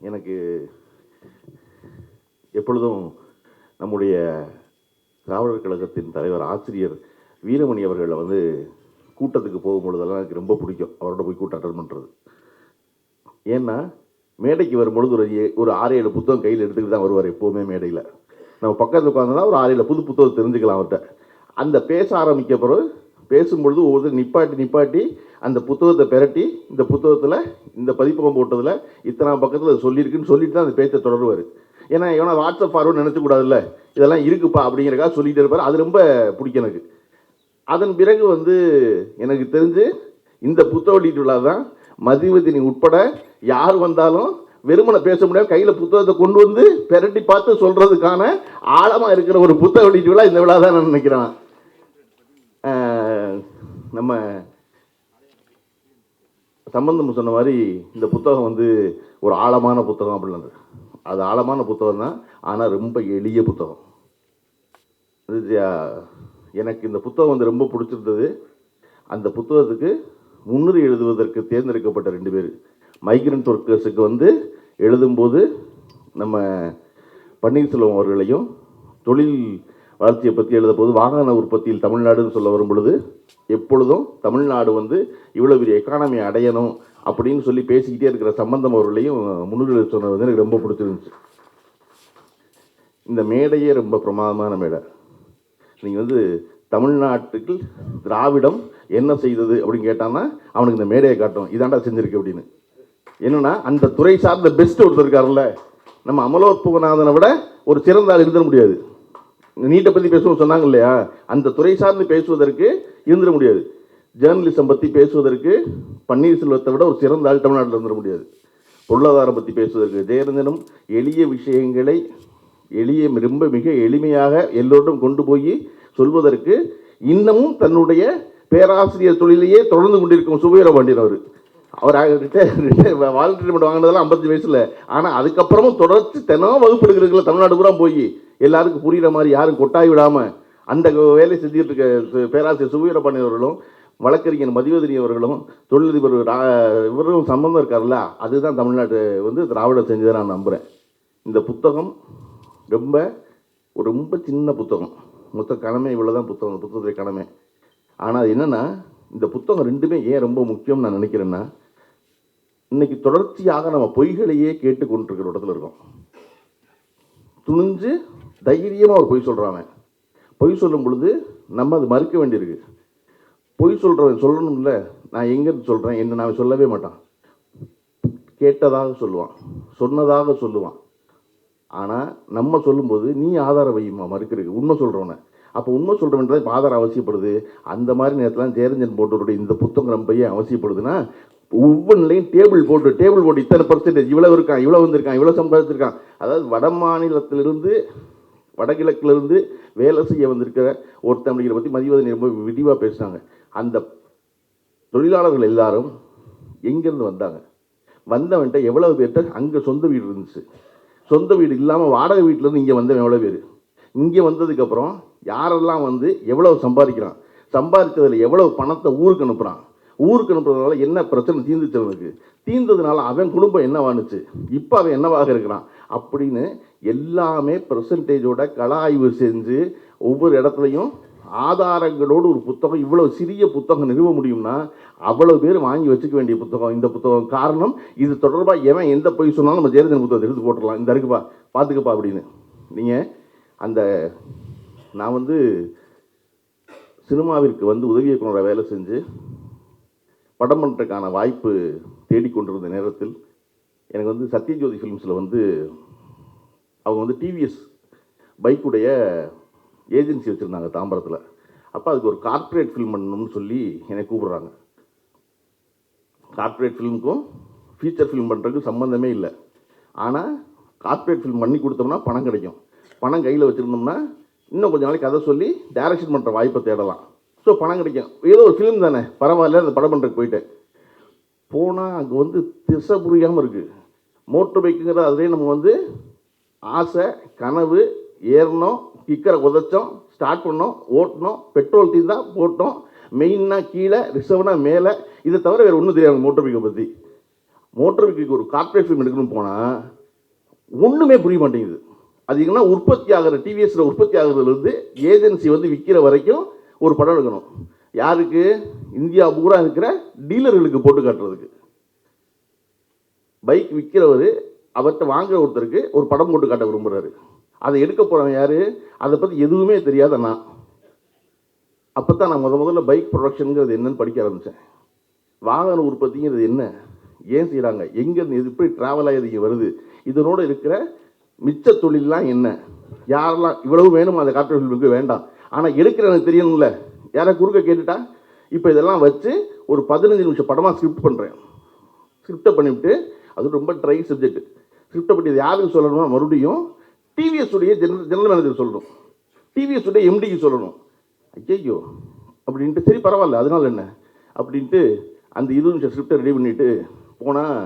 எனக்கு எப்பொழுதும் நம்முடைய திராவிடர் கழகத்தின் தலைவர் ஆசிரியர் வீரமணி அவர்களை வந்து கூட்டத்துக்கு போகும்பொழுதெல்லாம் எனக்கு ரொம்ப பிடிக்கும். அவரோட போய் கூட்டம் அட்டன் பண்ணுறது ஏன்னா மேடைக்கு வரும்பொழுது ஒரு ஒரு ஆறு ஏழு புத்தகம் கையில் எடுத்துக்கிட்டு தான் வருவார் எப்போவுமே மேடையில். நம்ம பக்கத்தில் உட்காந்துனா ஒரு ஆறு ஏழு புது புத்தகம் தெரிஞ்சுக்கலாம் அவர்கிட்ட. அந்த பேச ஆரம்பிக்க பிறகு பேசும்பொழுது ஒவ்வொரு நிப்பாட்டி நிப்பாட்டி அந்த புத்தகத்தை பெரட்டி இந்த புத்தகத்தில் இந்த பதிப்பகம் போட்டதில் இத்தனை பக்கத்தில் சொல்லியிருக்குன்னு சொல்லிட்டு தான் அந்த பேச்சை தொடருவார். ஏன்னா எவனா வாட்ஸ்அப் ஃபார்வர்டு நினச்சக்கூடாதுல்ல இதெல்லாம் இருக்குப்பா அப்படிங்கிறக்காக சொல்லிகிட்டே இருப்பார். அது ரொம்ப பிடிக்கும் எனக்கு. அதன் பிறகு வந்து எனக்கு தெரிஞ்சு இந்த புத்தக வெளியீட்டு விழா தான் மதிவதினி உட்பட யார் வந்தாலும் வெறுமனை பேச முடியாது. கையில் புத்தகத்தை கொண்டு வந்து பெரட்டி பார்த்து சொல்கிறதுக்கான ஆழமாக இருக்கிற ஒரு புத்தக வெளியீட்டு விழா இந்த விழா தான் நான் நினைக்கிறேன். நம்ம சம்பந்தம் சொன்ன மாதிரி இந்த புத்தகம் வந்து ஒரு ஆழமான புத்தகம் அப்படின்னது அது ஆழமான புத்தகம் தான் ஆனால் ரொம்ப எளிய புத்தகம். எனக்கு இந்த புத்தகம் வந்து ரொம்ப பிடிச்சிருந்தது. அந்த புத்தகத்துக்கு முன்னுரை எழுதுவதற்கு தேர்ந்தெடுக்கப்பட்ட ரெண்டு பேர். மைக்ரண்ட் ஒர்க்கர்ஸுக்கு வந்து எழுதும்போது நம்ம பன்னீர்செல்வம் அவர்களையும் தொழில் வளர்ச்சியை பற்றி எழுத போது வாகன உற்பத்தியில் தமிழ்நாடுன்னு சொல்ல வரும் பொழுது எப்பொழுதும் தமிழ்நாடு வந்து இவ்வளோ பெரிய எக்கானமி அடையணும் அப்படின்னு சொல்லி பேசிக்கிட்டே இருக்கிற சம்பந்தம் அவர்களையும் முன்னுரை சொன்னது வந்து எனக்கு ரொம்ப பிடிச்சிருந்துச்சு. இந்த மேடையே ரொம்ப பிரமாதமான மேடை. நீங்கள் வந்து தமிழ்நாட்டுக்கு திராவிடம் என்ன செய்தது அப்படின்னு கேட்டான்னா அவனுக்கு இந்த மேடையை காட்டும் இதாண்டா செஞ்சுருக்கு அப்படின்னு. என்னன்னா அந்த துறை சார்ந்த பெஸ்ட் ஒருத்தர் இருக்காருல்ல. நம்ம அமலோத்பவநாதனை விட ஒரு சிறந்த ஆள் இருந்துட முடியாது. நீட்டை பற்றி பேசுவோம் சொன்னாங்க இல்லையா? அந்த துறை சார்ந்து பேசுவதற்கு இருந்துட முடியாது. ஜேர்னலிசம் பற்றி பேசுவதற்கு பன்னீர்செல்வத்தை விட ஒரு சிறந்த ஆள் தமிழ்நாட்டில் இருந்துட முடியாது. பொருளாதாரம் பற்றி பேசுவதற்கு ஜெயரஞ்சனும் எளிய விஷயங்களை எளிய ரொம்ப மிக எளிமையாக எல்லோரும் கொண்டு போய் சொல்வதற்கு இன்னமும் தன்னுடைய பேராசிரியர் தொழிலையே தொடர்ந்து கொண்டிருக்கும் சுபீர பாண்டியன் அவர். அவர் வாலண்டியர் வாங்கினதெல்லாம் ஐம்பத்தஞ்சு வயசில். ஆனால் அதுக்கப்புறமும் தொடர்ச்சி தினம் வகுப்பு எடுக்கிறதுல தமிழ்நாடு பூரா போய் எல்லாருக்கும் புரிகிற மாதிரி யாரும் கொட்டாய் விடாமல் அந்த வேலை செஞ்சுட்டு இருக்க பேராசிரியர் சுபீர அவர்களும் வழக்கறிஞர் மதிவதிரி அவர்களும் தொழிலதிபர் இவரும் சம்பந்தம் இருக்கார்ல அதுதான் தமிழ்நாட்டு வந்து திராவிடம் செஞ்சதை நான் நம்புகிறேன் இந்த புத்தகம் ரொம்ப ஒரு ரொம்ப சின்ன புத்தகம். மொத்த கடமை இவ்வளோ தான் புத்தகம் புத்தகத்துடைய கடமை ஆனால் அது என்னென்னா இந்த புத்தகம் ரெண்டுமே ஏன் ரொம்ப முக்கியம் நான் நினைக்கிறேன்னா இன்னைக்கு தொடர்ச்சியாக நம்ம பொய்களையே கேட்டு கொண்டிருக்கிற இடத்துல இருக்கோம். துணிஞ்சு தைரியமாக ஒரு பொய் சொல்கிறாங்க பொய் சொல்லும் பொழுது நம்ம அது மறுக்க வேண்டியிருக்கு. பொய் சொல்கிறவன் சொல்லணும்ல நான் எங்கேருந்து சொல்கிறேன் என்ன நான் சொல்லவே மாட்டான். கேட்டதாக சொல்லுவான் சொன்னதாக சொல்லுவான். ஆனால் நம்ம சொல்லும்போது நீ ஆதாரம் வையுமா மறுக்கிறதுக்கு? உண்மை சொல்கிறவனை அப்போ உண்மை சொல்கிறவன் தான் இப்போ ஆதாரம் அவசியப்படுது. அந்த மாதிரி நேரத்தில் ஜெயரஞ்சன் போட்டவருடைய இந்த புத்தகம் ரொம்ப ஏன் அவசியப்படுதுன்னா ஒவ்வொன்றிலையும் டேபிள் போட்டு டேபிள் போட்டு இத்தனை பர்சன்டேஜ் இவ்வளோ இருக்கான் இவ்வளோ வந்திருக்கான் இவ்வளோ சம்பாதிச்சிருக்கான். அதாவது வட மாநிலத்திலிருந்து வடகிழக்கிலிருந்து வேலை செய்ய வந்திருக்கிற ஒருத்தன் அப்படிங்கிற பற்றி மதிவதனை ரொம்ப விரிவாக பேசுகிறாங்க அந்த தொழிலாளர்கள் எல்லாரும் எங்கேருந்து வந்தாங்க? வந்தவன்ட்ட எவ்வளவு பேர்கிட்ட அங்கே சொந்த வீடு இருந்துச்சு. சொந்த வீடு இல்லாமல் வாடகை வீட்டிலேருந்து இங்கே வந்தவன் எவ்வளோ பேர்? இங்கே வந்ததுக்கப்புறம் யாரெல்லாம் வந்து எவ்வளவு சம்பாதிக்கிறான்? சம்பாதிச்சதில் எவ்வளவு பணத்தை ஊருக்கு அனுப்புகிறான் ஊருக்கு அனுப்புறதுனால என்ன பிரச்சனை தீர்ந்துச்சு அவனுக்கு? தீர்ந்ததுனால அவன் குடும்பம் என்னவானுச்சு? இப்போ அவன் என்னவாக இருக்கிறான்? அப்படின்னு எல்லாமே பெர்சன்டேஜோட கள ஆய்வு செஞ்சு ஒவ்வொரு இடத்துலையும் ஆதாரங்களோடு ஒரு புத்தகம் இவ்வளோ சிறிய புத்தகம் நிறுவ முடியும்னா அவ்வளோ பேர் வாங்கி வச்சுக்க வேண்டிய புத்தகம். இந்த புத்தகம் காரணம் இது தொடர்பாக எவன் எந்த போய் சொன்னாலும் நம்ம ஜெயலலிதா புத்தகத்தை எடுத்து போட்டுடலாம். இந்த இருக்குப்பா பார்த்துக்கப்பா அப்படின்னு. நீங்கள் அந்த நான் வந்து சினிமாவிற்கு வந்து உதவி இயக்குனராக வேலை செஞ்சு படம் பண்ணுறதுக்கான வாய்ப்பு தேடிக்கொண்டிருந்த நேரத்தில் எனக்கு வந்து சத்யஜோதி ஃபிலிம்ஸில் வந்து அவங்க வந்து டிவிஎஸ் பைக்குடைய ஏஜென்சி வச்சுருந்தாங்க தாம்பரத்தில். அப்போ அதுக்கு ஒரு கார்ப்பரேட் ஃபில்ம் பண்ணணும்னு சொல்லி என்னை கூப்பிட்றாங்க. கார்ப்பரேட் ஃபிலிமுக்கும் ஃபீச்சர் ஃபிலிம் பண்ணுறதுக்கும் சம்மந்தமே இல்லை. ஆனால் கார்ப்பரேட் ஃபிலிம் பண்ணி கொடுத்தோம்னா பணம் கிடைக்கும். பணம் கையில் வச்சுருந்தோம்னா இன்னும் கொஞ்ச நாளைக்கு கதை சொல்லி டைரக்ஷன் பண்ணுற வாய்ப்பை தேடலாம். ஸோ பணம் கிடைக்கும். ஏதோ ஒரு ஃபிலிம் தானே. பரவாயில்ல அந்த படம் பண்ணுறதுக்கு போயிட்டேன். போனால் அங்கே வந்து திசை புரியாமல் இருக்குது மோட்டர் பைக்குங்கிற அதுலேயே நம்ம வந்து ஆசை கனவு ஏறணும் கிக்கரை உதச்சோம் ஸ்டார்ட் பண்ணோம் ஓட்டினோம் பெட்ரோல் தீர்ந்தா போட்டோம். மெயின்னா கீழே ரிசர்வ்னா மேலே. இதை தவிர வேறு ஒன்றும் தெரியாது மோட்டர் பைக்கை பற்றி மோட்டர் பைக்கு ஒரு கார்ப்பரேட் ஃபிலிம் எடுக்கணும்னு போனால் ஒன்றுமே புரிய மாட்டேங்குது. அது எங்கன்னா உற்பத்தி ஆகிற டிவிஎஸில் உற்பத்தி ஆகுறதுலேருந்து ஏஜென்சி வந்து விற்கிற வரைக்கும் ஒரு படம் எடுக்கணும். யாருக்கு? இந்தியா பூரா இருக்கிற டீலர்களுக்கு போட்டு காட்டுறதுக்கு. பைக் விற்கிறவர் அவர்கிட்ட வாங்குற ஒருத்தருக்கு ஒரு படம் போட்டு காட்ட விரும்புகிறாரு அதை எடுக்க போகிறவன் யார்? அதை பற்றி எதுவுமே தெரியாத நான். அப்போ தான் நான் முத முதல்ல பைக் ப்ரொடக்ஷனுங்கிறது என்னன்னு படிக்க ஆரம்பித்தேன் வாகன உற்பத்திங்கிறது என்ன? ஏன் செய்கிறாங்க எங்கேருந்து இது எப்படி ட்ராவல் ஆகி வருது? இதனோடு இருக்கிற மிச்ச தொழிலெலாம் என்ன? யாரெல்லாம் இவ்வளவு வேணுமா அதை கார்ப்பரேட் வேண்டாம். ஆனால் எடுக்கிற எனக்கு தெரியணும்ல. யாரை குறுக்க கேட்டுட்டா? இப்போ இதெல்லாம் வச்சு ஒரு பதினஞ்சு நிமிஷம் படமாக ஸ்கிரிப்ட் பண்ணுறேன் ஸ்கிரிப்டை பண்ணிவிட்டு அது ரொம்ப ட்ரை சப்ஜெக்ட் ஸ்கிரிப்டை பற்றி இது யாருக்கு சொல்லணும்னா மறுபடியும் டிவிஎஸ் உடைய ஜெனரல் ஜெனரல் மேனேஜர் சொல்லணும். டிவிஎஸ் உடைய எம்டிக்கு சொல்லணும். ஐயோ அப்படின்ட்டு சரி பரவாயில்ல அதனால என்ன? அப்படின்ட்டு அந்த இருபது நிமிஷம் ஸ்கிரிப்டை ரெடி பண்ணிவிட்டு போனால்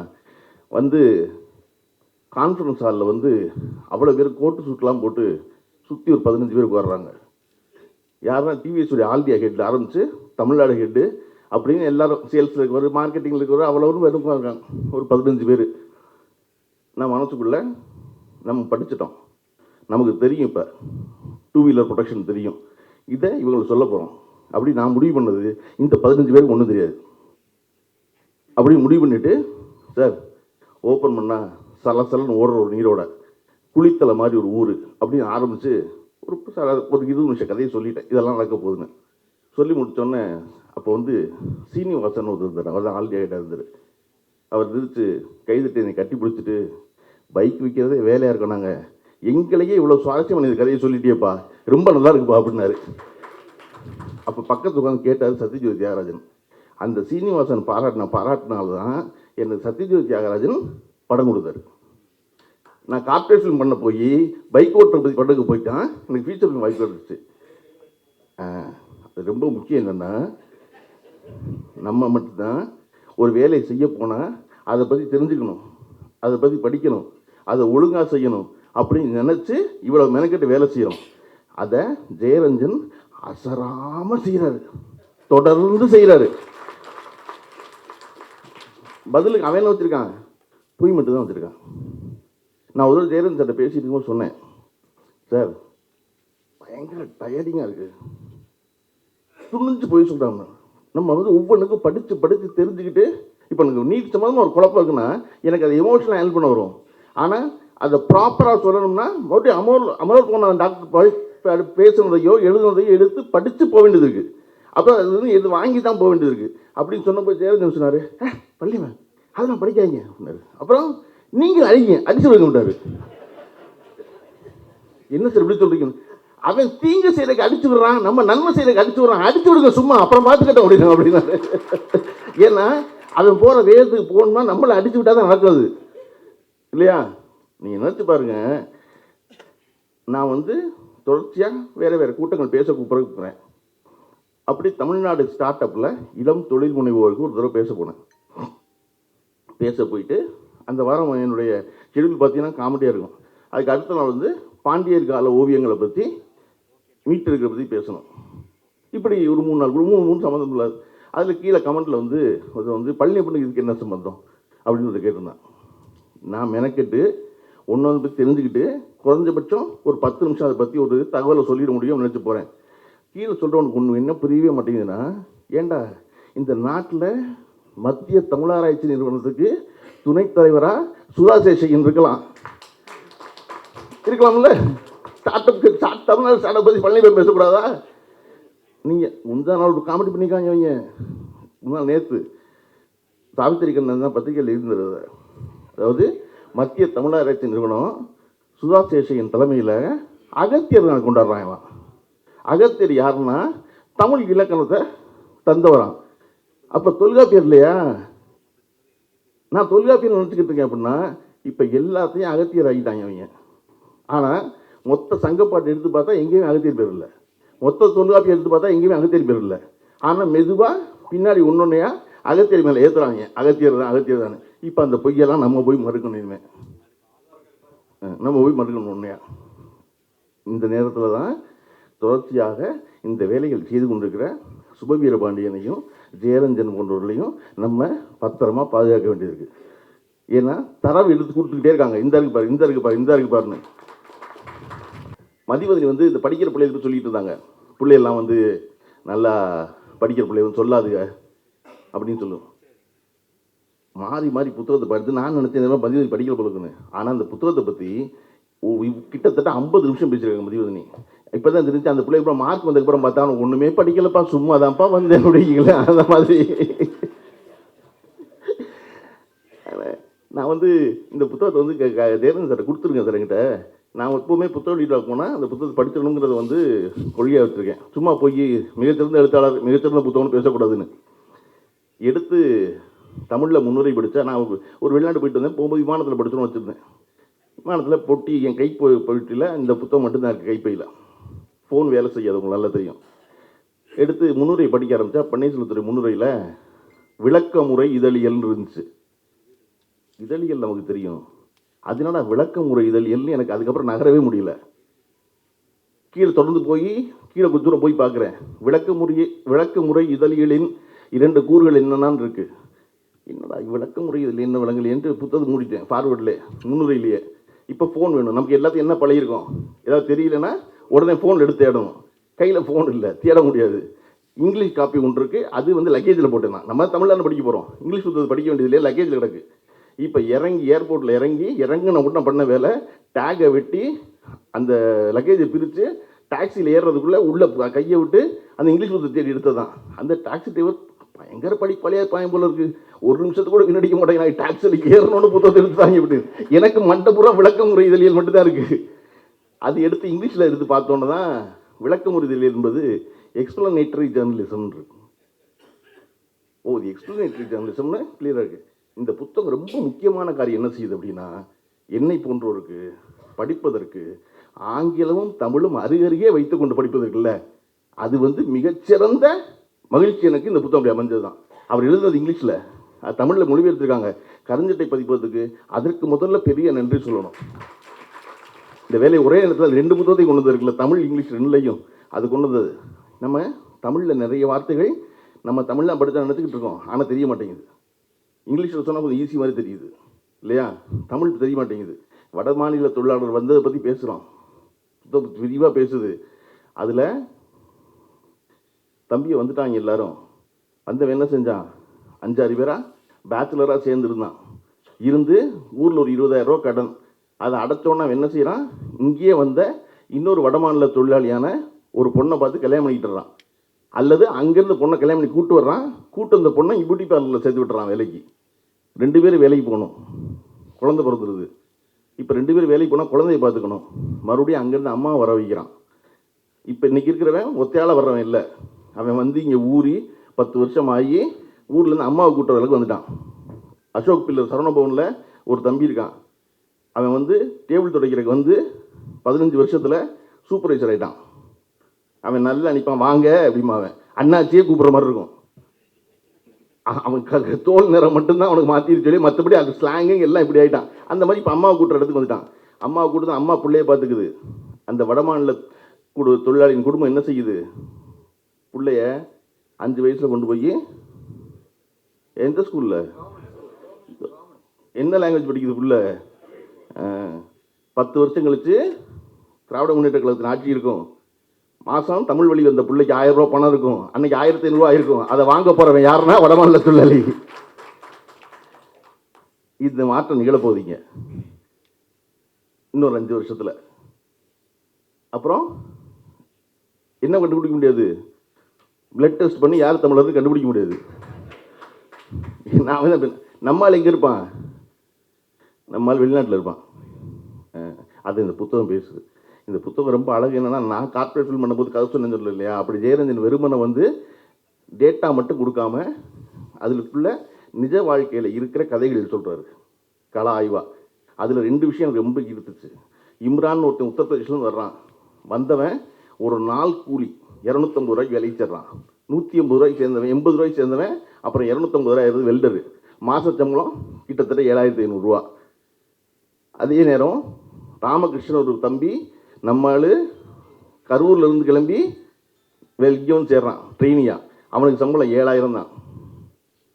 வந்து கான்ஃபரன்ஸ் ஹாலில் வந்து அவ்வளோ பேர் கோட்டு சூட்லாம் போட்டு சுற்றி ஒரு பதினஞ்சு பேர் வர்றாங்க. யாருன்னா டிவிஎஸ்டைய ஆல்டியா ஹெட்டில் ஆரம்பித்து தமிழ்நாடு ஹெட்டு அப்படின்னு எல்லாரும் சேல்ஸில் இருக்கிற மார்க்கெட்டிங்கில் இருக்கிற அவ்வளோரும் வெறும் இருக்காங்க. ஒரு பதினஞ்சு பேர். நான் மனசுக்குள்ளே நம்ம படிச்சிட்டோம். நமக்கு தெரியும் இப்போ. டூ வீலர் ப்ரொடக்ஷன் தெரியும். இதை இவங்களுக்கு சொல்ல போகிறோம் அப்படி நான் முடிவு பண்ணது இந்த பதினஞ்சு பேருக்கு ஒன்றும் தெரியாது. அப்படி முடிவு பண்ணிவிட்டு சார் ஓப்பன் பண்ணால் சலசலன்னு ஓடுற ஒரு நீரோட குளித்தலை மாதிரி ஒரு ஊர் அப்படின்னு ஆரம்பித்து குறிப்பு சார் அது ஒரு இருபது நிமிஷம் கதையை சொல்லிட்டேன். இதெல்லாம் நடக்க போகுதுன்னு. சொல்லி முடித்தோடனே அப்போ வந்து சீனிவாசன் ஒரு இருந்தார். அவர் தான் ஆல்ரெடி ஆகிட்டா இருந்தார். அவர் நிறுத்து கைதுட்டு என்னை கட்டி பிடிச்சிட்டு பைக் விற்கிறதே வேலையாக இருக்கோம் நாங்கள் எங்களையே இவ்வளோ சுவாரஸ்யம் இந்த கதையை சொல்லிட்டேப்பா ரொம்ப நல்லா இருக்குப்பா அப்படின்னாரு. அப்போ பக்கத்து உட்காந்து கேட்டார் சத்யஜோதி தியாகராஜன். அந்த சீனிவாசன் பாராட்டின பாராட்டினால்தான் எனக்கு சத்யஜோதி தியாகராஜன் படம் கொடுத்தாரு. நான் கார்பரேஷன் பண்ண போய் பைக் ஓட்டுற பற்றி படத்துக்கு போயிட்டான். எனக்கு ஃபியூச்சர் வாய்ப்பு இருந்துச்சு. அது ரொம்ப முக்கியம் என்னென்னா நம்ம மட்டும்தான் ஒரு வேலையை செய்ய போனால் அதை பற்றி தெரிஞ்சுக்கணும் அதை பற்றி படிக்கணும் அதை ஒழுங்காக செய்யணும் அப்படின்னு நினச்சி இவ்வளோ மெனக்கெட்டு வேலை செய்கிறோம் அதை ஜெயரஞ்சன் அசராமல் செய்கிறாரு தொடர்ந்து செய்கிறாரு பதிலுக்கு அவன் என்ன வச்சுருக்கான்? பொய் மட்டும் தான் வச்சுருக்கான். நான் ஒரு தடவை ஜெயரஞ்சன் பேசிட்டு இருக்கும்போது சொன்னேன் சார் பயங்கர டயர்டிங்காக இருக்குது துணிஞ்சு போய் சொல்கிறாங்க நம்ம வந்து ஒவ்வொன்றுக்கும் படித்து படித்து தெரிஞ்சுக்கிட்டு இப்போ எனக்கு நீட் சம்மந்தமாக ஒரு குழப்பம் இருக்குன்னா எனக்கு அது எமோஷனலாக ஹேண்டில் பண்ண வரும். ஆனால் அதை ப்ராப்பராக சொல்லணும்னா மறுபடியும் அமர் அமர் போன டாக்டர் பேசுனதையோ எழுதுனதையோ எடுத்து படித்து போக வேண்டியது இருக்குது அப்போ அது வந்து எது வாங்கி தான் போக வேண்டியது இருக்குது அப்படின்னு சொன்னப்போ ஜெயலலிதா சொன்னார்? பள்ளிவன் அதெல்லாம் படிக்காதீங்க. அப்படின்னாரு. அப்புறம் நீங்கள் அழிங்க அடிச்சு வைக்க விட்டாரு என்ன சார் இப்படி சொல்றீங்க? அவன் தீங்கு செய்யறதுக்கு அடிச்சு விடுறான் நம்ம நன்மை செய்யறதுக்கு அடிச்சு விடுறான் அடிச்சு விடுங்க சும்மா அப்புறம் பார்த்துக்கிட்ட முடியும் அப்படின்னாரு. ஏன்னா அவன் போற வேகத்துக்கு போகணுமா நம்மளை அடிச்சு விட்டா தான் நடக்குது. இல்லையா? நீங்கள் நினைச்சு பாருங்க. நான் வந்து தொடர்ச்சியாக வேற வேற கூட்டங்கள் பேச கூப்பிட்றேன் அப்படி தமிழ்நாடு ஸ்டார்ட் அப்பில் இளம் தொழில் முனைவோருக்கு ஒரு தடவை பேச போனேன். பேச போயிட்டு அந்த வாரம் என்னுடைய ஷெடியூல் பார்த்தீங்கன்னா காமெடியாக இருக்கும். அதுக்கு அடுத்த நாள் வந்து பாண்டியர் கால ஓவியங்களை பற்றி மீட்டெடுக்கிறத பற்றி பேசணும். இப்படி ஒரு மூணு நாள் ஒரு மூணு மூணு சம்மந்தம் இல்லாது அதில் கீழே கமெண்ட்டில் வந்து அது வந்து பழனி இதுக்கு என்ன சம்மந்தம் அப்படின்னு வந்து கேட்டிருந்தான். நான் மெனக்கெட்டு ஒன்று வந்து பற்றி தெரிஞ்சுக்கிட்டு குறைஞ்சபட்சம் ஒரு பத்து நிமிஷம் அதை பற்றி ஒரு தகவலை சொல்லிட முடியும் நினச்சி போகிறேன் கீழே சொல்கிறவனுக்கு ஒன்று என்ன புரியவே மாட்டேங்குதுன்னா ஏண்டா இந்த நாட்டில் மத்திய தமிழாராய்ச்சி நிறுவனத்துக்கு துணைத் தலைவராக சுதா சேஷகன் இருக்கலாம். இருக்கலாம்ல? ஸ்டார்ட் ஸ்டார்ட் தமிழ்நாடு ஸ்டார்ட் பற்றி பழனி பேர் பேசக்கூடாதா? நீங்கள் முந்தா நாள் ஒரு காமெடி பண்ணிக்காங்க அவங்க முந்தா நேற்று சாவித்திரி கண்ணன் தான் பத்திரிகையில் இருந்தது அதாவது மத்திய தமிழராட்சி நிறுவனம் சுதா சேஷையின் தலைமையில் அகத்தியர் நாள் கொண்டாடுறாங்க இவன். அகத்தியர் யாருன்னா தமிழ் இலக்கணத்தை தந்தவரான் அப்போ தொல்காப்பியர் இல்லையா? நான் தொல்காப்பியம் நினச்சிக்கிட்டு இருக்கேன் அப்படின்னா இப்போ எல்லாத்தையும் அகத்தியர் ஆகிட்டாங்க அவங்க ஆனால் மொத்த சங்கப்பாட்டு எடுத்து பார்த்தா எங்கேயுமே அகத்தியர் பேர் இல்லை. மொத்த தொல்காப்பியம் எடுத்து பார்த்தா எங்கேயுமே அகத்தியர் பேர் இல்லை. ஆனால் மெதுவாக பின்னாடி ஒன்றொன்னையாக அகத்தியர் மேலே ஏற்றுறாங்க அகத்தியர் தான் அகத்தியர் தானே. இப்போ அந்த பொய்யெல்லாம் நம்ம போய் மறுக்கணும் இனிமே. நம்ம போய் மறுக்கணும் உண்மையா இந்த நேரத்தில் தான் தொடர்ச்சியாக இந்த வேலைகள் செய்து கொண்டிருக்கிற சுபவீரபாண்டியனையும் ஜெயரஞ்சன் போன்றவர்களையும் நம்ம பத்திரமா பாதுகாக்க வேண்டியிருக்கு. ஏன்னா தரவு எடுத்து கொடுத்துக்கிட்டே இருக்காங்க. இந்த இருக்கு பாரு இந்த இருக்கு பாரு இந்த இருக்கு பாருன்னு. மதிவதனி வந்து இந்த படிக்கிற பிள்ளைகளுக்கு சொல்லிட்டு இருந்தாங்க. பிள்ளையெல்லாம் வந்து நல்லா படிக்கிற பிள்ளை வந்து சொல்லாதுங்க அப்படின்னு சொல்லுவோம். மாறி மாறி புத்தகத்தை படித்து நான் நினச்சேன் இந்த மாதிரி மதிவதனி படிக்கிற பிள்ளைக்குன்னு ஆனால் அந்த புத்தகத்தை பற்றி கிட்டத்தட்ட ஐம்பது நிமிஷம் பேசியிருக்காங்க மதிவதனி. இப்போ தான் தெரிஞ்சு அந்த பிள்ளை அப்புறம் மார்க் வந்ததுக்கப்புறம் பார்த்தா ஒன்றுமே படிக்கலப்பா சும்மா தான்ப்பா வந்தேன் அப்படிங்களா அந்த மாதிரி. நான் வந்து இந்த புத்தகத்தை வந்து க- சார் கொடுத்துருக்கேன் சார் என்கிட்ட. நான் எப்போவுமே புத்தக வெளியிட போனால் அந்த புத்தகத்தை படித்தணுங்கிறத வந்து கொள்கையாக வச்சுருக்கேன். சும்மா போய் மிகச்சிறந்த எழுத்தாளர் மிகச்சிறந்த புத்தகம்னு பேசக்கூடாதுன்னு. எடுத்து தமிழில் முன்னுரை படித்தா நான் ஒரு- ஒரு வெளிநாட்டு போயிட்டு வந்தேன் போகும்போது விமானத்தில் படித்தோன்னு வச்சுருந்தேன். விமானத்தில் பொட்டி என் கை போயிட்டில் இந்த புத்தகம் மட்டும்தான் இருக்குது கைப்பையில். ஃபோன் வேலை செய்யாது உங்களுக்கு நல்லா தெரியும். எடுத்து முன்னுரை படிக்க ஆரம்பித்தா பன்னீர்செல்வத்துறை முன்னுரையில் விளக்க முறை இதழியல்னு இருந்துச்சு. இதழியல் நமக்கு தெரியும். அதனால விளக்கமுறை இதழியல்னு எனக்கு அதுக்கப்புறம் நகரவே முடியல. கீழே தொடர்ந்து போய் கீழே கொஞ்ச தூரம் போய் பார்க்குறேன். விளக்க முறையை விளக்க முறை இதழியலின் இரண்டு கூறுகள் என்னென்னு இருக்குது என்னடா விளக்கமுறை இதில் என்ன விளங்கல் என்று புத்தகம் மூடிட்டேன் ஃபார்வேர்டில் முன்னுரையிலேயே. இப்போ ஃபோன் வேணும். நமக்கு எல்லாத்தையும் என்ன பழகிருக்கோம் ஏதாவது தெரியலன்னா உடனே ஃபோன் எடுத்து தேடணும். கையில் ஃபோன் இல்லை தேட முடியாது. இங்கிலீஷ் காப்பி ஒன்று இருக்குது அது வந்து லக்கேஜில் போட்டுருந்தான் நம்ம தமிழில் படிக்க போகிறோம் இங்கிலீஷ் புத்தகத்தை படிக்க வேண்டியது இல்லையா லக்கேஜில் கிடக்கு. இப்போ இறங்கி ஏர்போர்ட்டில் இறங்கி இறங்கின உடனே பண்ண வேலை டேகை வெட்டி அந்த லக்கேஜை பிரித்து டாக்ஸியில் ஏறுறதுக்குள்ளே உள்ளே கையை விட்டு அந்த இங்கிலீஷ் புத்தகத்தை தேடி எடுத்ததான் அந்த டாக்ஸி டிரைவர் பயங்கர படிப்பாளியாக பாயம் போல இருக்குது ஒரு நிமிஷத்துக்கு கூட விண்ணடிக்க மாட்டேங்க நான் டாக்ஸியில் ஏறணும்னு புத்தகத்தை எடுத்து தாங்கி விட்டு எனக்கு விளக்க முறை இதழியல் மட்டும்தான் இருக்குது அது எடுத்து இங்கிலீஷில் எடுத்து பார்த்தோன்னு தான் விளக்கமுறை இதழியல் என்பது எக்ஸ்பிளனேட்டரி ஜேர்னலிசம் இருக்கும். ஓ இது எக்ஸ்பிளனேட்டரி ஜேர்னலிசம்னு கிளியராக இருக்குது இந்த புத்தகம் ரொம்ப முக்கியமான காரியம். என்ன செய்யுது அப்படின்னா என்னை போன்றோருக்கு படிப்பதற்கு ஆங்கிலமும் தமிழும் அருகருகே வைத்துக்கொண்டு படிப்பதற்குல்ல அது வந்து மிகச்சிறந்த மகிழ்ச்சி எனக்கு இந்த புத்தகம் அப்படி அமைஞ்சது தான் அவர் எழுதுனது இங்கிலீஷில். அது தமிழில் மொழிபெயர்த்துருக்காங்க. கருஞ்சட்டை பதிப்பதற்கு அதற்கு முதல்ல பெரிய நன்றி சொல்லணும். இந்த வேலையை ஒரே இடத்துல ரெண்டு புத்தகத்தையும் கொண்டு வந்திருக்குல்ல தமிழ் இங்கிலீஷ் ரெண்டுலையும். அது கொண்டு வந்தது. நம்ம தமிழில் நிறைய வார்த்தைகள் நம்ம தமிழ்லாம் படித்தா நினச்சிக்கிட்டு இருக்கோம். ஆனால் தெரிய மாட்டேங்குது. இங்கிலீஷில் சொன்னால் கொஞ்சம் ஈஸி மாதிரி தெரியுது. இல்லையா? தமிழ் தெரிய மாட்டேங்குது. வட மாநில தொழிலாளர் வந்ததை பற்றி பேசுகிறோம் விரிவாக பேசுது. அதில் தம்பியை வந்துட்டாங்க எல்லாரும். வந்தவன் என்ன செஞ்சான்? அஞ்சாறு பேராக பேச்சுலராக சேர்ந்துருந்தான். இருந்து ஊரில் ஒரு இருபதாயிரம் ரூபா கடன். அதை அடைச்சோன்னா அவன் என்ன செய்கிறான் இங்கேயே வந்த இன்னொரு வடமாநில தொழிலாளியான ஒரு பொண்ணை பார்த்து கல்யாணம் பண்ணிக்கிட்டுறான் அல்லது அங்கேருந்து பொண்ணை கல்யாணம் பண்ணி கூட்டு வர்றான். கூட்டு வந்த பொண்ணை பியூட்டி பார்லரில் சேர்த்து விட்டுறான் வேலைக்கு. ரெண்டு பேரும் வேலைக்கு போகணும். குழந்தை பிறந்துருது. இப்போ ரெண்டு பேரும் வேலைக்கு போனால் குழந்தைய பார்த்துக்கணும். மறுபடியும் அங்கேருந்து அம்மாவை வர வைக்கிறான். இப்போ இன்றைக்கி இருக்கிறவன் ஒத்தையால் வர்றவன் இல்லை. அவன் வந்து இங்கே ஊறி பத்து வருஷம் ஆகி ஊர்லேருந்து அம்மாவை கூட்டுற அளவுக்கு வந்துட்டான். அசோக் பில்லர் சரணபவனில் ஒரு தம்பி இருக்கான். அவன் வந்து டேபிள் துடைக்கிறதுக்கு வந்து பதினஞ்சு வருஷத்தில் சூப்பர்வைசர் ஆகிட்டான் அவன் நல்லா நிற்பான் வாங்க அப்படிமா அவன். அண்ணாச்சியே கூப்பிட்ற மாதிரி இருக்கும். அவன் க- தோல் நிறம் மட்டும்தான் அவனுக்கு மாற்றிட்டு சொல்லி மற்றபடி அது ஸ்லாங்கு எல்லாம் இப்படி ஆகிட்டான் அந்த மாதிரி இப்போ அம்மாவை கூட்டுற இடத்துக்கு வந்துட்டான். அம்மாவை கூட்டு அம்மா பிள்ளைய பார்த்துக்குது. அந்த வடமாநில குடு தொழிலாளியின் குடும்பம் என்ன செய்யுது? பிள்ளைய அஞ்சு வயசில் கொண்டு போய் எந்த ஸ்கூலில் என்ன லாங்குவேஜ் படிக்குது பிள்ளை? பத்து வருஷம் கழிச்சு திராவிட முன்னேற்ற கழகத்தின் ஆட்சி இருக்கும். மாதம் தமிழ் வழி வந்த பிள்ளைக்கு ஆயிரம் ரூபா பணம் இருக்கும். அன்னைக்கு ஆயிரத்தி ஐநூறுரூவா இருக்கும். அதை வாங்க போகிறவன் யாருன்னா வடமாநில தொழிலாளி. இந்த மாற்றம் நிகழப்போகுதிங்க இன்னொரு அஞ்சு வருஷத்தில். அப்புறம் என்ன கண்டுபிடிக்க முடியாது? பிளட் டெஸ்ட் பண்ணி யார் தமிழர்னு கண்டுபிடிக்க முடியாது? நான் வந்து நம்மால் எங்கே இருப்பான்? நம்மால் வெளிநாட்டில் இருப்பான். அது இந்த புத்தகம் பேசுது. இந்த புத்தகம் ரொம்ப அழகு என்னென்னா நான் கார்பரேட் ஃபில் பண்ணும்போது கதை சொன்னேன் சொல்லல இல்லையா? அப்படி ஜெயரஞ்சன் வெறுமனை வந்து டேட்டா மட்டும் கொடுக்காம அதுக்குள்ள நிஜ வாழ்க்கையில் இருக்கிற கதைகள் சொல்கிறாரு கலா ஆய்வா அதில் ரெண்டு விஷயம் எனக்கு ரொம்ப இருந்துச்சு. இம்ரான் ஒருத்தன் உத்தரப்பிரதேசிலேருந்து வர்றான். வந்தவன் ஒரு நாள் கூலி இரநூத்தம்பது ரூபாய்க்கு வேலைக்கு நூற்றி ஐம்பது ரூபாய்க்கு சேர்ந்தவன் எண்பது ரூபாய்க்கு சேர்ந்தவன் அப்புறம் இரநூத்தம்பது ரூபாய் ஆயிருது வெல்டரு. மாத சம்பளம் கிட்டத்தட்ட ஏழாயிரத்தி ஐநூறுரூவா அதே நேரம் ராமகிருஷ்ணன் ஒரு தம்பி நம்மால் கரூர்லேருந்து கிளம்பி வெல்கியம் சேர்றான் ட்ரெயினியாக அவனுக்கு சம்பளம் ஏழாயிரம் தான்.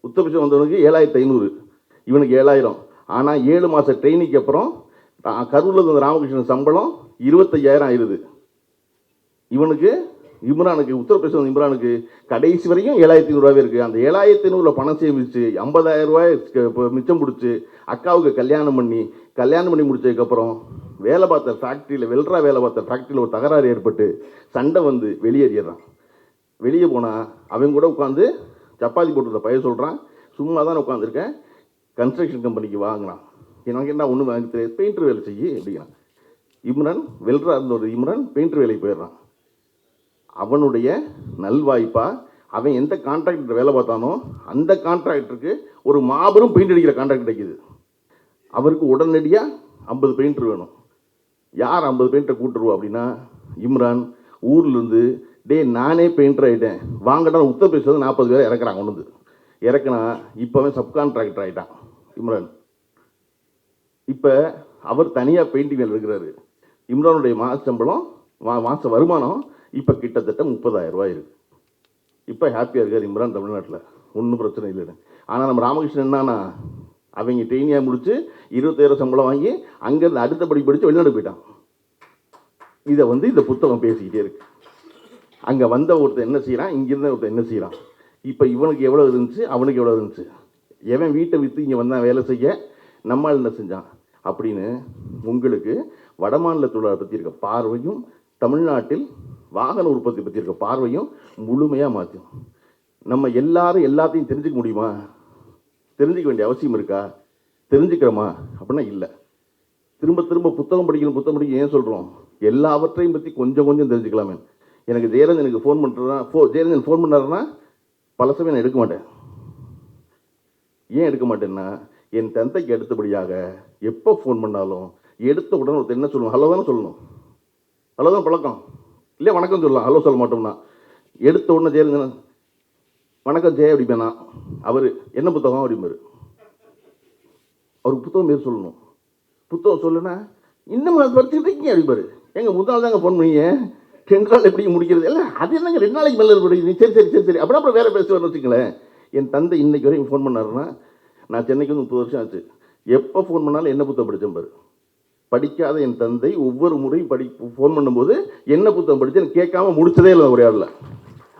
உத்தரப்பிரதேசம் வந்தவனுக்கு ஏழாயிரத்தி ஐநூறு. இவனுக்கு ஏழாயிரம். ஆனால் ஏழு மாத ட்ரெயினிக்கு அப்புறம் கரூரில் இருந்த ராமகிருஷ்ணன் சம்பளம் இருபத்தையாயிரம் ஆயிடுது இவனுக்கு இம்ரானுக்கு உத்தரப்பிரதேசம் இம்ரானுக்கு கடைசி வரைக்கும் ஏழாயிரத்தி ஐநூறுரூவாவே இருக்குது அந்த ஏழாயிரத்தி ஐநூறுல பணம் சேமிச்சு ஐம்பதாயிரம் ரூபாய் மிச்சம் பிடிச்சி அக்காவுக்கு கல்யாணம் பண்ணி கல்யாணம் பண்ணி முடிச்சதுக்கப்புறம் வேலை பார்த்த ஃபேக்ட்ரியில் வெல்ரா வேலை பார்த்த ஃபேக்ட்ரியில் ஒரு தகராறு ஏற்பட்டு சண்டை வந்து வெளியேறிடுறான். வெளியே போனால் அவங்க கூட உட்காந்து சப்பாத்தி போட்டுருந்த பையன் சொல்கிறான் சும்மா தான் உட்காந்துருக்கேன் கன்ஸ்ட்ரக்ஷன் கம்பெனிக்கு வாங்கினான் எனக்கு என்ன ஒன்று வாங்கி தெரியாது பெயிண்டர் வேலை செய்யி அப்படிங்கிறான். இம்ரான் வெல்ரா இருந்த ஒரு இம்ரான் பெயிண்டர் வேலைக்கு போயிடுறான். அவனுடைய நல்வாய்ப்பா அவன் எந்த கான்ட்ராக்டர் வேலை பார்த்தானோ அந்த கான்ட்ராக்டருக்கு ஒரு மாபெரும் பெயிண்ட் அடிக்கிற கான்ட்ராக்ட் கிடைக்குது. அவருக்கு உடனடியாக ஐம்பது பெயிண்டர் வேணும். யார் ஐம்பது பெயிண்டரை கூட்டுருவோம் அப்படின்னா இம்ரான் ஊர்லேருந்து டே நானே பெயிண்டர் ஆகிட்டேன் வாங்கடா உத்தரப்பிரதேசம் நாற்பது பேர் இறக்குறாங்க ஒன்று வந்து இறக்குனா இப்போ அவன் சப்கான்ட்ராக்டர் ஆகிட்டான் இம்ரான். இப்போ அவர் தனியாக பெயிண்டிங் வேலை இருக்கிறாரு இம்ரானுடைய மாத சம்பளம் மா மாத வருமானம் இப்போ கிட்டத்தட்ட முப்பதாயிரம் ரூபாய் இருக்குது இப்போ ஹாப்பியாக இருக்கார் இம்ரான் தமிழ்நாட்டில். ஒன்றும் பிரச்சனை இல்லைன்னு ஆனால் நம்ம ராமகிருஷ்ணன் என்னன்னா அவங்க ட்ரெயினியாக முடித்து இருபத்தாயிரம் சம்பளம் வாங்கி அங்கேருந்து அடுத்த படி படித்து வெளிநாடு போயிட்டான். இதை வந்து இந்த புத்தகம் பேசிக்கிட்டே இருக்கு. அங்கே வந்த ஒருத்தர் என்ன செய்கிறான் இங்கேருந்து ஒருத்தர் என்ன செய்கிறான் இப்போ இவனுக்கு எவ்வளோ இருந்துச்சு? அவனுக்கு எவ்வளோ இருந்துச்சு? எவன் வீட்டை விற்று இங்கே வந்தான் வேலை செய்ய? நம்மால் என்ன செஞ்சான்? அப்படின்னு உங்களுக்கு வடமாநில தொழிலாளர் பற்றி இருக்க பார்வையும் தமிழ்நாட்டில் வாகன உற்பத்தி பற்றி இருக்க பார்வையும் முழுமையாக மாற்றும் நம்ம எல்லாரும் எல்லாத்தையும் தெரிஞ்சுக்க முடியுமா? தெரிஞ்சிக்க வேண்டிய அவசியம் இருக்கா? தெரிஞ்சுக்கிறோமா? அப்படின்னா இல்லை. திரும்ப திரும்ப புத்தகம் படிக்கணும் புத்தகம் படிக்க ஏன் சொல்கிறோம் எல்லாவற்றையும் பற்றி கொஞ்சம் கொஞ்சம் தெரிஞ்சுக்கலாமே. எனக்கு ஜெயரஞ்சனுக்கு ஃபோன் பண்ணுறா ஃபோ ஜெயரஞ்சன் ஃபோன் பண்ணாருன்னா பல சமயம் நான் எடுக்க மாட்டேன். ஏன் எடுக்க மாட்டேன்னா என் தந்தைக்கு அடுத்தபடியாக எப்போ ஃபோன் பண்ணாலும் எடுத்த உடனே ஒருத்தர் என்ன சொல்லணும் ஹலோ தானே சொல்லணும். ஹலோ தான் பழக்கம். இல்லை வணக்கம் சொல்லலாம். ஹலோ சொல்ல மாட்டோம்னா. எடுத்த உடனே ஜெயலலிதா வணக்கம் ஜெய அப்படிப்பேனா அவர் என்ன புத்தகம்? அப்படிம்பாரு. அவருக்கு புத்தகம் பேர் சொல்லணும். புத்தகம் சொல்லுனா இன்னும் அதை படிச்சுட்டு இருக்கீங்க அப்படிப்பாரு எங்கள் முதல் தாங்க ஃபோன் பண்ணீங்க? ரெண்டு நாள் எப்படி முடிக்கிறது? இல்லை அது என்னங்க ரெண்டு நாளைக்கு மேலே படிக்கிறீங்க சரி சரி சரி சரி. அப்படின்னா அப்புறம் வேறு பேசுவார்னு வச்சுங்களேன் என் தந்தை இன்றைக்கு வரைக்கும் ஃபோன் பண்ணாருன்னா நான் சென்னைக்கு வந்து முப்பது வருஷம் ஆச்சு. எப்போ ஃபோன் பண்ணாலும் என்ன புத்தகம் படித்தேன் பாரு. படிக்காத என் தந்தை ஒவ்வொரு முறையும் படி ஃபோன் பண்ணும்போது என்ன புத்தகம் படித்தேன்னு கேட்காம முடிச்சதே இல்லை உரையாடல.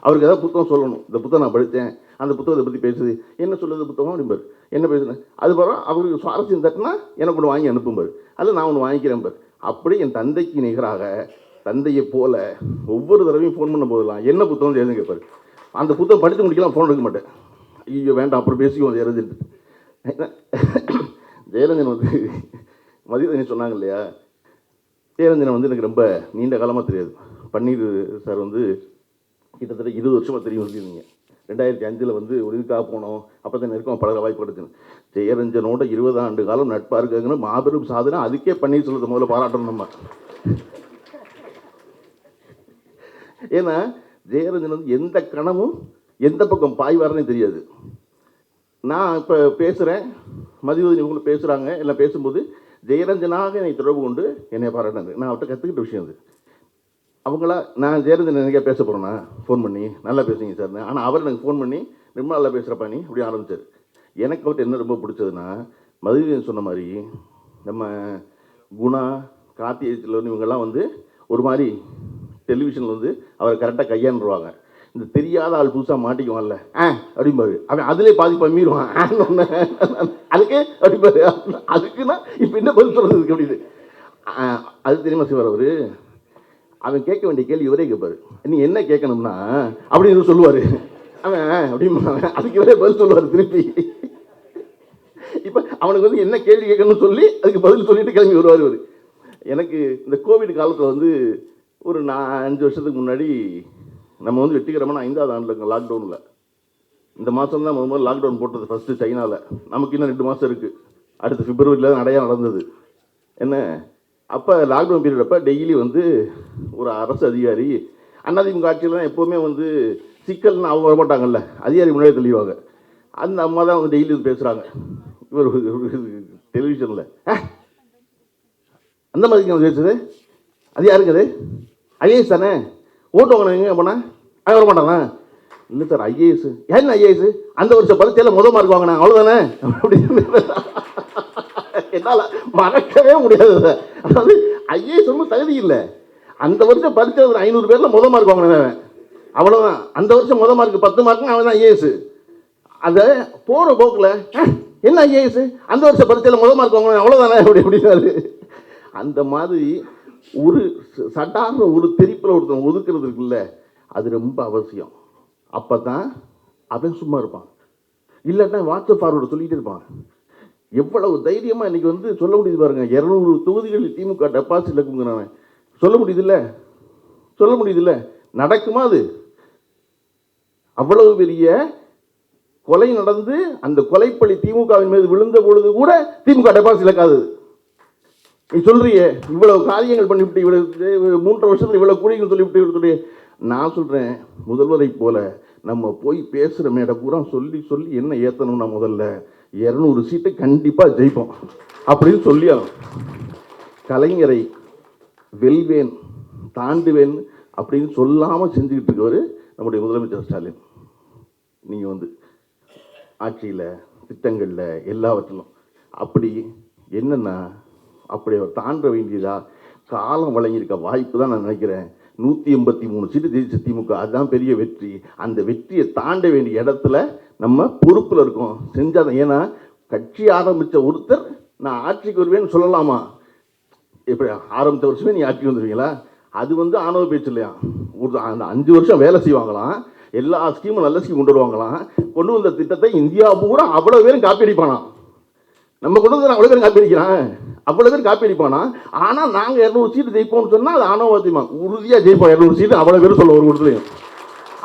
அவருக்கு ஏதாவது புத்தகம் சொல்லணும். இந்த புத்தகம் நான் படித்தேன். அந்த புத்தகத்தை பற்றி பேசுது. என்ன சொல்லுது புத்தகம் அப்படிம்பார். என்ன பேசுனேன் அதுக்கப்புறம் அவருக்கு சுவாரஸ்யம் தட்டினா எனக்கு ஒன்று வாங்கி அனுப்பும்பார். அதில் நான் ஒன்று வாங்கிக்கிறேன் பார். அப்படி என் தந்தைக்கு நிகராக தந்தையை போல ஒவ்வொரு தடவையும் ஃபோன் பண்ணும் போதெல்லாம் என்ன புத்தகம் எழுதுங்க கேட்பார். அந்த புத்தகம் படித்து முடிக்கலாம் ஃபோன் எடுக்க மாட்டேன். ஐயோ வேண்டாம் அப்புறம் பேசிக்குவோம் எழுதிட்டு ஜெயரஞ்சன் வந்து மதியதனி சொன்னாங்க இல்லையா? தேரஞ்சனை வந்து எனக்கு ரொம்ப நீண்ட காலமாக தெரியாது. பன்னீர் சார் வந்து கிட்டத்தட்ட இருபது வருஷமாக தெரியும் சொல்லியிருந்தீங்க. ரெண்டாயிரத்தி அஞ்சில் வந்து ஒளிவுக்காக போனோம். அப்போ தான் நெருக்கம் பழக வாய்ப்பு கிடைச்சுன்னு ஜெயரஞ்சனோட இருபது ஆண்டு காலம் நட்பாக இருக்காங்கன்னு மாபெரும் சாதனை. அதுக்கே பன்னீர் சொல்கிறது முதல்ல பாராட்டணும் நம்ம. ஏன்னா ஜெயரஞ்சன் வந்து எந்த கணமும் எந்த பக்கம் பாய்வாரனே தெரியாது. நான் இப்போ பேசுகிறேன் மதிவதனி உங்களை பேசுகிறாங்க எல்லாம் பேசும்போது ஜெயரஞ்சனாக என்னை தொடர்பு கொண்டு என்னை பாராட்டினது நான் அவர்கிட்ட கற்றுக்கிட்ட விஷயம் அது. அவங்களா நான் ஜெயரஞ்சன் எனக்கே பேச போகிறேன்னா ஃபோன் பண்ணி நல்லா பேசுங்க சார். ஆனால் அவர் எனக்கு ஃபோன் பண்ணி ரொம்ப நல்லா பேசுகிறப்பா நீ? அப்படி ஆரம்பிச்சார். எனக்கு அவர்கிட்ட என்ன ரொம்ப பிடிச்சதுன்னா மதுரையன் சொன்ன மாதிரி நம்ம குணா கார்த்திகேயத்தில் இவங்கெல்லாம் வந்து ஒரு மாதிரி டெலிவிஷனில் வந்து அவர் கரெக்டாக கையாண்டுருவாங்க. இந்த தெரியாத ஆள் புதுசாக மாட்டிக்குவான்ல. ஆ. அப்படிம்பாரு. அவன் அதிலே பாதி பம்மிடுவான் அதுக்கு அப்படிம்பாரு. அதுக்குன்னா இப்போ என்ன பதில் சொல்கிறதுக்கு அப்படின்னு. அது தெரியுமா சிவர் அவர்? அவன் கேட்க வேண்டிய கேள்வி இவரே கேட்பாரு. நீ என்ன கேட்கணும்னா அப்படின்னு சொல்லுவார். அவன் அப்படிமா அதுக்கு இவரே பதில் சொல்லுவார் திருப்பி. இப்போ அவனுக்கு வந்து என்ன கேள்வி கேட்கணும்னு சொல்லி அதுக்கு பதில் சொல்லிட்டு கிளம்பி வருவார் இவர். எனக்கு இந்த கோவிட் காலத்தில் வந்து ஒரு நான் அஞ்சு வருஷத்துக்கு முன்னாடி நம்ம வந்து வெற்றிகரமான ஐந்தாவது ஆண்டில் இருக்கோம் லாக்டவுனில் இந்த மாதம் தான் முதல்ல லாக்டவுன் போட்டது ஃபஸ்ட்டு சைனாவில் நமக்கு இன்னும் ரெண்டு மாதம் இருக்குது அடுத்து பிப்ரவரியில் தான் நிறையா நடந்தது. என்ன? அப்போ லாக்டவுன் பீரியட் அப்போ டெய்லி வந்து ஒரு அரசு அதிகாரி அண்ணாதிமுக ஆட்சியில் எப்போவுமே வந்து சிக்கல்னு அவங்க வரமாட்டாங்கல்ல. அதிகாரி முன்னாடி தெளிவாங்க. அந்த அம்மா தான் வந்து டெய்லி பேசுகிறாங்க இவர் டெலிவிஷனில் அந்த மாதிரி பேசுது. அது யாருங்க அது? ஐஏஎஸ் தானே? ஓட்டு எங்கே அப்படின்னா அவன் வர மாட்டானா? இல்லை சார் ஐஏஎஸ் என்ன ஐஏஎஸ் அந்த வருஷம் பரீட்சையில் முதல் மார்க் வாங்கினேன். அவ்வளோதானே அப்படின்னு என்னால் மறக்கவே முடியாது அதாவது ஐஏஎஸ் ரொம்ப தகுதி இல்லை. அந்த வருஷம் பரிச்சை ஒரு ஐநூறு பேரில் முதல் மார்க் வாங்கினவன் அவன். அந்த வருஷம் முதல் மார்க் பத்து மார்க் அவன் தான் ஐஏஎஸ் அதை போகிற போக்கில் என்ன ஐஏஎஸ் அந்த வருஷம் பரீட்சையில் முதல் மார்க் வாங்கினேன். அவ்வளோதானே அப்படி அப்படின்னாரு அந்த மாதிரி ஒரு ச- ஒரு தெரிப்பில் ஒருத்தன் ஒதுக்கிறது இருக்குல்ல அது ரொம்ப அவசியம். அப்போ தான் அவன் சும்மா இருப்பான். இல்லைன்னா வாட்ஸ்அப் ஃபார்வர்டு சொல்லிக்கிட்டே இருப்பான். எவ்வளவு தைரியமாக இன்னைக்கு வந்து சொல்ல முடியுது பாருங்க இரநூறு தொகுதிகளில் திமுக டெபாசிட் இருக்குங்கிறானே சொல்ல முடியுதுல்ல? சொல்ல முடியுதுல்ல? நடக்குமா அது? அவ்வளவு பெரிய கொலை நடந்து அந்த கொலைப்பழி திமுகவின் மீது விழுந்த பொழுது கூட திமுக டெபாசிட் இழக்காது நீ சொல்றியே இவ்வளவு காரியங்கள் பண்ணிவிட்டு இவ்வளவு மூன்று வருஷத்துல இவ்வளவு கூலிகள் சொல்லிவிட்டு இவ்வளவு சொல்லி. நான் சொல்றேன் முதல்வரை போல நம்ம போய் பேசுற மேடை பூரா சொல்லி சொல்லி என்ன ஏத்தணும்னா முதல்ல இரநூறு சீட்டை கண்டிப்பா ஜெயிப்போம் அப்படின்னு சொல்லி கலைஞரை வெல்வேன் தாண்டுவேன் அப்படின்னு சொல்லாம செஞ்சுக்கிட்டு இருக்கவர் நம்முடைய முதலமைச்சர் ஸ்டாலின். நீங்கள் வந்து ஆட்சியில் திட்டங்களில் எல்லாவற்றிலும். அப்படி என்னென்னா அப்படி அவர் தாண்ட வேண்டியதா? காலம் வழங்கியிருக்க வாய்ப்பு தான் நான் நினைக்கிறேன். நூற்றி எண்பத்தி மூணு சீட்டு ஜெயிச்ச திமுக அதுதான் பெரிய வெற்றி. அந்த வெற்றியை தாண்ட வேண்டிய இடத்துல நம்ம பொறுப்பில் இருக்கோம். செஞ்சாதான் ஏன்னா கட்சி ஆரம்பித்த ஒருத்தர் நான் ஆட்சிக்கு வருவேன்னு சொல்லலாமா? எப்படி ஆரம்பித்த வருஷமே நீ ஆட்சிக்கு வந்துருவீங்களா? அது வந்து ஆணவ பேச்சு இல்லையா? ஒரு அந்த அஞ்சு வருஷம் வேலை செய்வாங்களாம். எல்லா ஸ்கீமும் நல்ல ஸ்கீம் கொண்டு வருவாங்களாம். கொண்டு வந்த திட்டத்தை இந்தியா பூரா அவ்வளோ பேரும் காப்பி அடிப்பானாம். நம்ம கொண்டு வந்து அவ்வளோ பேரும் காப்பி அடிக்கிறான். அவ்வளோ பேர் காப்பி அடிப்பானா? ஆனால் நாங்கள் இரநூறு சீட்டு ஜெயிப்போம்னு சொன்னால் அது ஆணவத்தியமா உறுதியாக ஜெயிப்போம் இரநூறு சீட்டு. அவ்வளோ பேர் சொல்ல ஒரு இடத்துலையும்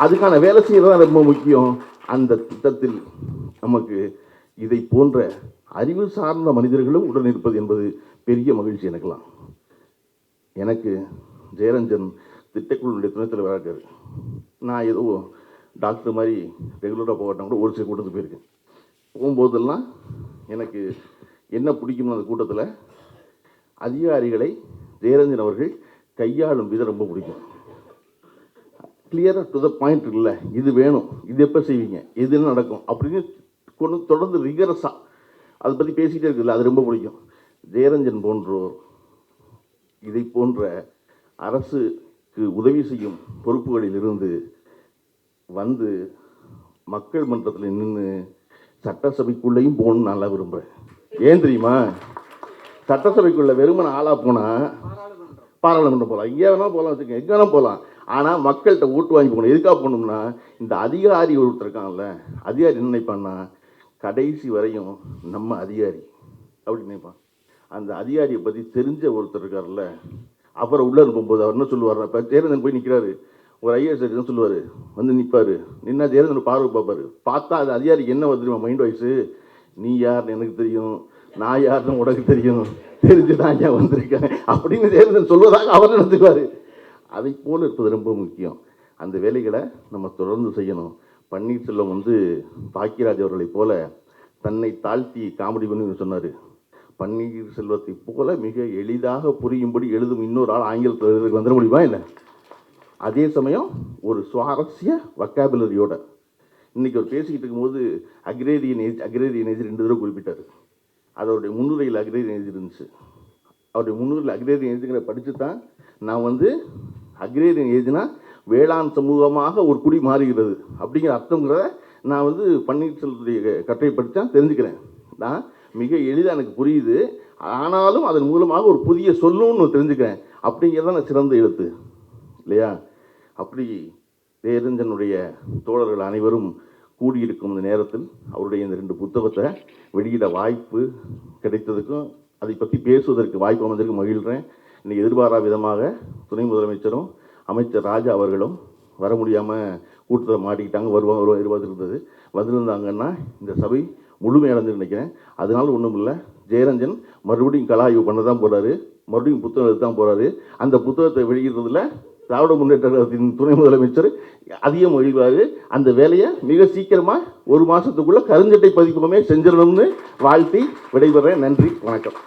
அதுக்கான வேலை செய்கிறது தான் ரொம்ப முக்கியம். அந்த திட்டத்தில் நமக்கு இதை போன்ற அறிவு சார்ந்த மனிதர்களும் உடன் இருப்பது என்பது பெரிய மகிழ்ச்சி எனக்கெல்லாம் எனக்கு ஜெயரஞ்சன் திட்டக்குழுடைய துணைத் தலைவராக நான் ஏதோ டாக்டர் மாதிரி ரெகுலராக போகட்டும் கூட ஒரு சில கூட்டத்துக்கு போயிருக்கேன். போகும்போதெல்லாம் எனக்கு என்ன பிடிக்கும்னு அந்த கூட்டத்தில் அதிகாரிகளை ஜெயரஞ்சன் அவர்கள் கையாளும் விதம் ரொம்ப பிடிக்கும். கிளியராக டு த பாயிண்ட் இல்லை. இது வேணும். இது எப்போ செய்வீங்க? இது என்ன நடக்கும்? அப்படின்னு கொண்டு தொடர்ந்து ரிகரஸாக அதை பற்றி பேசிகிட்டே இருக்குல்ல அது ரொம்ப பிடிக்கும். ஜெயரஞ்சன் போன்றோர் இதை போன்ற அரசுக்கு உதவி செய்யும் பொறுப்புகளில் இருந்து வந்து மக்கள் மன்றத்தில் நின்று சட்டசபைக்குள்ளேயும் போகணும்னு நல்லா விரும்புகிறேன் ஏன் தெரியுமா? சட்டசபைக்குள்ள வெறுமன ஆளாக போனால் பாராளுமன்றம் போகலாம் எங்கே வேணால் போகலாம் வச்சுக்கோங்க. எங்கே வேணால் போகலாம் ஆனால் மக்கள்கிட்ட ஓட்டு வாங்கி போகணும். எதுக்காக போகணும்னா இந்த அதிகாரி ஒருத்தர் அதிகாரி என்ன நினைப்பான்னா கடைசி வரையும் நம்ம அதிகாரி அப்படி நினைப்பான். அந்த அதிகாரியை பற்றி தெரிஞ்ச ஒருத்தர் இருக்கார்ல அப்புறம் உள்ளே இருக்கும்போது அவர் என்ன சொல்லுவார் இப்போ தேர்தல் போய் நிற்கிறாரு ஒரு ஐஏஎஸ் என்ன சொல்லுவார்? வந்து நிற்பார் நின்னா தேர்தல் பார்வை பார்ப்பார். பார்த்தா அது அதிகாரிக்கு என்ன வந்து மைண்ட் வாய்ஸு நீ யார் எனக்கு தெரியும். நான் யாருன்னு உனக்கு தெரியும். தெரிஞ்சு நான் ஏன் வந்திருக்கேன்? அப்படின்னு தேவதன் சொல்வதாக அவர் நடத்துவார் அதை போல் இருப்பது ரொம்ப முக்கியம். அந்த வேலைகளை நம்ம தொடர்ந்து செய்யணும். பன்னீர்செல்வம் வந்து பாக்கியராஜ் அவர்களைப் போல தன்னை தாழ்த்தி காமெடி பண்ணி சொன்னார். பன்னீர் செல்வத்தை போல மிக எளிதாக புரியும்படி எழுதும் இன்னொரு ஆள் ஆங்கிலத்தில் எழுதுக்கு வந்துட முடியுமா இல்லை அதே சமயம் ஒரு சுவாரஸ்ய வக்காபுலரியோட இன்றைக்கி அவர் பேசிக்கிட்டு இருக்கும்போது அக்ரேரியன் ஏஜ் அக்ரேரியன் ஏஜ் ரெண்டு தடவை குறிப்பிட்டார். அதோடைய முன்னுரையில் அக்ரேரியன் ஏஜ் இருந்துச்சு அவருடைய முன்னுரையில் அக்ரேரியன் ஏஜுங்கிற படித்து தான் நான் வந்து அக்ரேரியன் எழுதினா வேளாண் சமூகமாக ஒரு குடி மாறுகிறது அப்படிங்கிற அர்த்தங்கிறத நான் வந்து பன்னீர்செல்வத்துடைய கட்டுரை தான் தெரிஞ்சுக்கிறேன். நான் மிக எளிதாக எனக்கு புரியுது. ஆனாலும் அதன் மூலமாக ஒரு புதிய சொல்லும்னு தெரிஞ்சுக்கிறேன். அப்படிங்கிறத நான் சிறந்த எழுத்து. இல்லையா? அப்படி தேரஞ்சனுடைய தோழர்கள் அனைவரும் கூடியிருக்கும் இந்த நேரத்தில் அவருடைய இந்த ரெண்டு புத்தகத்தை வெளியிட வாய்ப்பு கிடைத்ததுக்கும் அதை பற்றி பேசுவதற்கு வாய்ப்பு அமைந்ததற்கு மகிழ்கிறேன். இன்னைக்கு எதிர்பாரா விதமாக துணை முதலமைச்சரும் அமைச்சர் ராஜா அவர்களும் வர முடியாமல் கூட்டத்தில் மாட்டிக்கிட்டாங்க வருவாங்க வருவாங்க எதிர்பார்த்துருந்தது வந்திருந்தாங்கன்னா இந்த சபை முழுமையடைந்து நினைக்கிறேன். அதனால ஒன்றும் இல்லை. ஜெயரஞ்சன் மறுபடியும் கலாய்வு பண்ண தான் போகிறாரு மறுபடியும் புத்தகம் எழுத தான் போகிறாரு அந்த புத்தகத்தை வெளியிடுறதுல திராவிட முன்னேற்ற கழகத்தின் துணை முதலமைச்சர் அதிகம் மகிழ்வார் அந்த வேலையை மிக சீக்கிரமாக ஒரு மாதத்துக்குள்ளே கருஞ்சட்டை பதிப்புமே செஞ்சிடணும்னு வாழ்த்தி விடைபெறேன். நன்றி வணக்கம்.